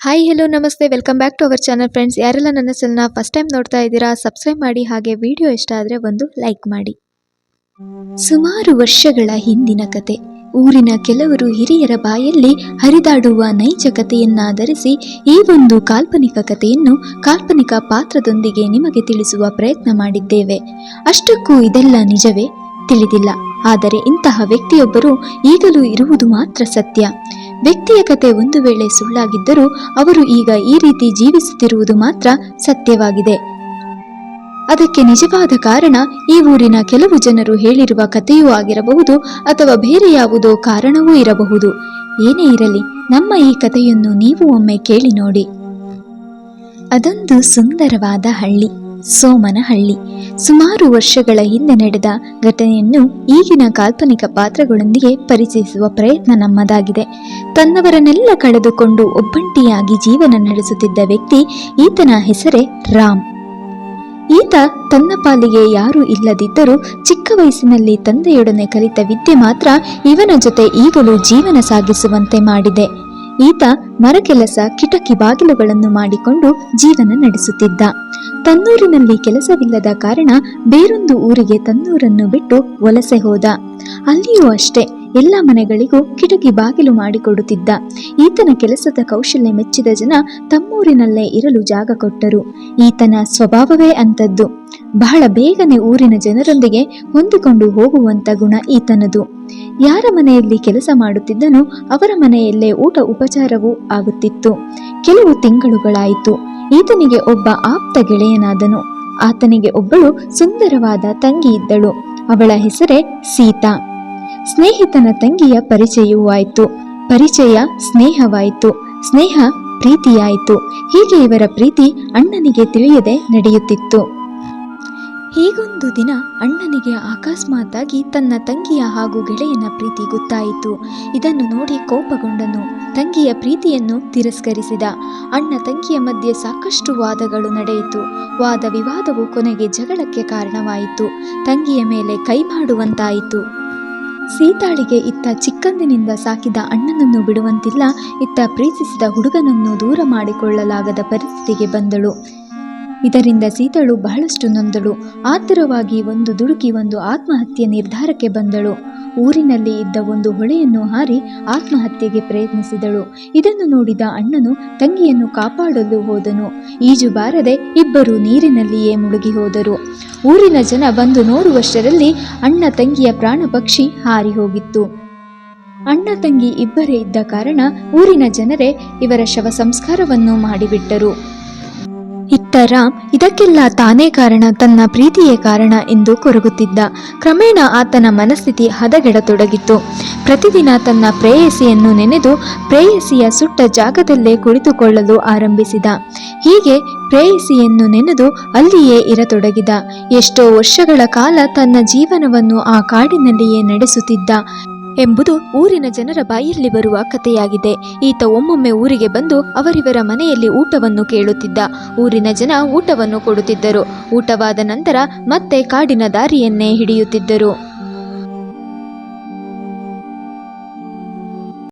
Hi hello ನಮಸ್ತೆ. Welcome back to our channel friends ಯಾರೆಲ್ಲ ನನ್ನ ಚಾನಲ್ನ ಫಸ್ಟ್ ಟೈಮ್ ನೋಡ್ತಾ ಇದ್ದೀರಾ ಸಬ್ಸ್ಕ್ರೈಬ್ ಮಾಡಿ, ಹಾಗೆ ವಿಡಿಯೋ ಇಷ್ಟ ಆದರೆ ಒಂದು ಲೈಕ್ ಮಾಡಿ. ಸುಮಾರು ವರ್ಷಗಳ ಹಿಂದಿನ ಕತೆ. ಊರಿನ ಕೆಲವರು ಹಿರಿಯರ ಬಾಯಲ್ಲಿ ಹರಿದಾಡುವ ನೈಜ ಕಥೆಯನ್ನಾಧರಿಸಿ ಈ ಒಂದು ಕಾಲ್ಪನಿಕ ಕಥೆಯನ್ನು ಕಾಲ್ಪನಿಕ ಪಾತ್ರದೊಂದಿಗೆ ನಿಮಗೆ ತಿಳಿಸುವ ಪ್ರಯತ್ನ ಮಾಡಿದ್ದೇವೆ. ಅಷ್ಟಕ್ಕೂ ಇದೆಲ್ಲ ನಿಜವೇ? ತಿಳಿದಿಲ್ಲ. ಆದರೆ ಇಂತಹ ವ್ಯಕ್ತಿಯೊಬ್ಬರು ಈಗಲೂ ಇರುವುದು ಮಾತ್ರ ಸತ್ಯ. ವ್ಯಕ್ತಿಯ ಕತೆ ಒಂದು ವೇಳೆ ಸುಳ್ಳಾಗಿದ್ದರೂ ಅವರು ಈಗ ಈ ರೀತಿ ಜೀವಿಸುತ್ತಿರುವುದು ಮಾತ್ರ ಸತ್ಯವಾಗಿದೆ. ಅದಕ್ಕೆ ನಿಜವಾದ ಕಾರಣ ಈ ಊರಿನ ಕೆಲವು ಜನರು ಹೇಳಿರುವ ಕಥೆಯೂ ಆಗಿರಬಹುದು ಅಥವಾ ಬೇರೆ ಯಾವುದೋ ಕಾರಣವೂ ಇರಬಹುದು. ಏನೇ ಇರಲಿ, ನಮ್ಮ ಈ ಕಥೆಯನ್ನು ನೀವು ಒಮ್ಮೆ ಕೇಳಿ ನೋಡಿ. ಅದೊಂದು ಸುಂದರವಾದ ಹಳ್ಳಿ. ಸೋಮನಹಳ್ಳಿ. ಸುಮಾರು ವರ್ಷಗಳ ಹಿಂದೆ ನಡೆದ ಘಟನೆಯನ್ನು ಈಗಿನ ಕಾಲ್ಪನಿಕ ಪಾತ್ರಗಳೊಂದಿಗೆ ಪರಿಚಯಿಸುವ ಪ್ರಯತ್ನ ನಮ್ಮದಾಗಿದೆ. ತನ್ನವರನ್ನೆಲ್ಲ ಕಳೆದುಕೊಂಡು ಒಬ್ಬಂಟಿಯಾಗಿ ಜೀವನ ನಡೆಸುತ್ತಿದ್ದ ವ್ಯಕ್ತಿ ಈತನ ಹೆಸರೇ ರಾಮ್. ಈತ ತನ್ನ ಪಾಲಿಗೆ ಯಾರೂ ಇಲ್ಲದಿದ್ದರೂ ಚಿಕ್ಕ ವಯಸ್ಸಿನಲ್ಲಿ ತಂದೆಯೊಡನೆ ಕಲಿತ ವಿದ್ಯೆ ಮಾತ್ರ ಇವನ ಜೊತೆ ಈಗಲೂ ಜೀವನ ಸಾಗಿಸುವಂತೆ ಮಾಡಿದೆ. ಈತ ಮರಕೆಲಸ ಕಿಟಕಿ ಬಾಗಿಲುಗಳನ್ನು ಮಾಡಿಕೊಂಡು ಜೀವನ ನಡೆಸುತ್ತಿದ್ದ. ತನ್ನೂರಿನಲ್ಲಿ ಕೆಲಸವಿಲ್ಲದ ಕಾರಣ ಬೇರೊಂದು ಊರಿಗೆ ತನ್ನೂರನ್ನು ಬಿಟ್ಟು ವಲಸೆ ಹೋದ. ಅಲ್ಲಿಯೂ ಅಷ್ಟೇ. ಎಲ್ಲ ಮನೆಗಳಿಗೂ ಕಿಟಕಿ ಬಾಗಿಲು ಮಾಡಿಕೊಡುತ್ತಿದ್ದ. ಈತನ ಕೆಲಸದ ಕೌಶಲ್ಯ ಮೆಚ್ಚಿದ ಜನ ತಮ್ಮೂರಿನಲ್ಲೇ ಇರಲು ಜಾಗ ಕೊಟ್ಟರು. ಈತನ ಸ್ವಭಾವವೇ ಅಂತದ್ದು ಬಹಳ ಬೇಗನೆ ಊರಿನ ಜನರೊಂದಿಗೆ ಹೊಂದಿಕೊಂಡು ಹೋಗುವಂತ ಗುಣ ಈತನದು. ಯಾರ ಮನೆಯಲ್ಲಿ ಕೆಲಸ ಮಾಡುತ್ತಿದ್ದನೋ ಅವರ ಮನೆಯಲ್ಲೇ ಊಟ ಉಪಚಾರವೂ ಆಗುತ್ತಿತ್ತು. ಕೆಲವು ತಿಂಗಳುಗಳಾಯಿತು. ಈತನಿಗೆ ಒಬ್ಬ ಆಪ್ತ ಗೆಳೆಯನಾದನು. ಆತನಿಗೆ ಒಬ್ಬಳು ಸುಂದರವಾದ ತಂಗಿ ಇದ್ದಳು. ಅವಳ ಹೆಸರೇ ಸೀತಾ. ಸ್ನೇಹಿತನ ತಂಗಿಯ ಪರಿಚಯವೂ ಆಯಿತು ಪರಿಚಯ ಸ್ನೇಹವಾಯಿತು. ಸ್ನೇಹ ಪ್ರೀತಿಯಾಯಿತು. ಹೀಗೆ ಇವರ ಪ್ರೀತಿ ಅಣ್ಣನಿಗೆ ತಿಳಿಯದೆ ನಡೆಯುತ್ತಿತ್ತು. ಹೀಗೊಂದು ದಿನ ಅಣ್ಣನಿಗೆ ಅಕಸ್ಮಾತ್ತಾಗಿ ತನ್ನ ತಂಗಿಯ ಹಾಗೂ ಗೆಳೆಯನ ಪ್ರೀತಿ ಗೊತ್ತಾಯಿತು. ಇದನ್ನು ನೋಡಿ ಕೋಪಗೊಂಡನು. ತಂಗಿಯ ಪ್ರೀತಿಯನ್ನು ತಿರಸ್ಕರಿಸಿದ. ಅಣ್ಣ ತಂಗಿಯ ಮಧ್ಯೆ ಸಾಕಷ್ಟು ವಾದಗಳು ನಡೆಯಿತು. ವಾದ ವಿವಾದವು ಕೊನೆಗೆ ಜಗಳಕ್ಕೆ ಕಾರಣವಾಯಿತು. ತಂಗಿಯ ಮೇಲೆ ಕೈ ಮಾಡುವಂತಾಯಿತು. ಸೀತಾಳಿಗೆ ಇತ್ತ ಚಿಕ್ಕಂದಿನಿಂದ ಸಾಕಿದ ಅಣ್ಣನನ್ನು ಬಿಡುವಂತಿಲ್ಲ, ಇತ್ತ ಪ್ರೀತಿಸಿದ ಹುಡುಗನನ್ನು ದೂರ ಮಾಡಿಕೊಳ್ಳಲಾಗದ ಪರಿಸ್ಥಿತಿಗೆ ಬಂದಳು. ಇದರಿಂದ ಸೀತಳು ಬಹಳಷ್ಟು ನೊಂದಳು. ಆತುರವಾಗಿ ಒಂದು ದುಡುಕಿ ಒಂದು ಆತ್ಮಹತ್ಯೆ ನಿರ್ಧಾರಕ್ಕೆ ಬಂದಳು. ಊರಿನಲ್ಲಿ ಇದ್ದ ಒಂದು ಹೊಳೆಯನ್ನು ಹಾರಿ ಆತ್ಮಹತ್ಯೆಗೆ ಪ್ರಯತ್ನಿಸಿದಳು. ಇದನ್ನು ನೋಡಿದ ಅಣ್ಣನು ತಂಗಿಯನ್ನು ಕಾಪಾಡಲು ಹೋದನು. ಈಜು ಬಾರದೆ ಇಬ್ಬರು ನೀರಿನಲ್ಲಿಯೇ ಮುಳುಗಿ ಹೋದರು. ಊರಿನ ಜನ ಬಂದು ನೋಡುವಷ್ಟರಲ್ಲಿ ಅಣ್ಣ ತಂಗಿಯ ಪ್ರಾಣ ಪಕ್ಷಿ ಹಾರಿ ಹೋಗಿತ್ತು. ಅಣ್ಣ ತಂಗಿ ಇಬ್ಬರೇ ಇದ್ದ ಕಾರಣ ಊರಿನ ಜನರೇ ಇವರ ಶವ ಸಂಸ್ಕಾರವನ್ನು ಮಾಡಿಬಿಟ್ಟರು. ಇತ್ತ ರಾಮ್ ಇದಕ್ಕೆಲ್ಲ ತಾನೇ ಕಾರಣ, ತನ್ನ ಪ್ರೀತಿಯೇ ಕಾರಣ ಎಂದು ಕೊರಗುತ್ತಿದ್ದ. ಕ್ರಮೇಣ ಆತನ ಮನಸ್ಥಿತಿ ಹದಗೆಡತೊಡಗಿತ್ತು. ಪ್ರತಿದಿನ ತನ್ನ ಪ್ರೇಯಸಿಯನ್ನು ನೆನೆದು ಪ್ರೇಯಸಿಯ ಸುಟ್ಟ ಜಾಗದಲ್ಲೇ ಕುಳಿತುಕೊಳ್ಳಲು ಆರಂಭಿಸಿದ. ಹೀಗೆ ಪ್ರೇಯಸಿಯನ್ನು ನೆನೆದು ಅಲ್ಲಿಯೇ ಇರತೊಡಗಿದ. ಎಷ್ಟೋ ವರ್ಷಗಳ ಕಾಲ ತನ್ನ ಜೀವನವನ್ನು ಆ ಕಾಡಿನಲ್ಲಿಯೇ ನಡೆಸುತ್ತಿದ್ದ. ಎಂಬುದು ಊರಿನ ಜನರ ಬಾಯಲ್ಲಿ ಬರುವ ಕಥೆಯಾಗಿದೆ. ಈತ ಒಮ್ಮೊಮ್ಮೆ ಊರಿಗೆ ಬಂದು ಅವರಿವರ ಮನೆಯಲ್ಲಿ ಊಟವನ್ನು ಕೇಳುತ್ತಿದ್ದ. ಊರಿನ ಜನ ಊಟವನ್ನು ಕೊಡುತ್ತಿದ್ದರು. ಊಟವಾದ ನಂತರ ಮತ್ತೆ ಕಾಡಿನ ದಾರಿಯನ್ನೇ ಹಿಡಿಯುತ್ತಿದ್ದರು.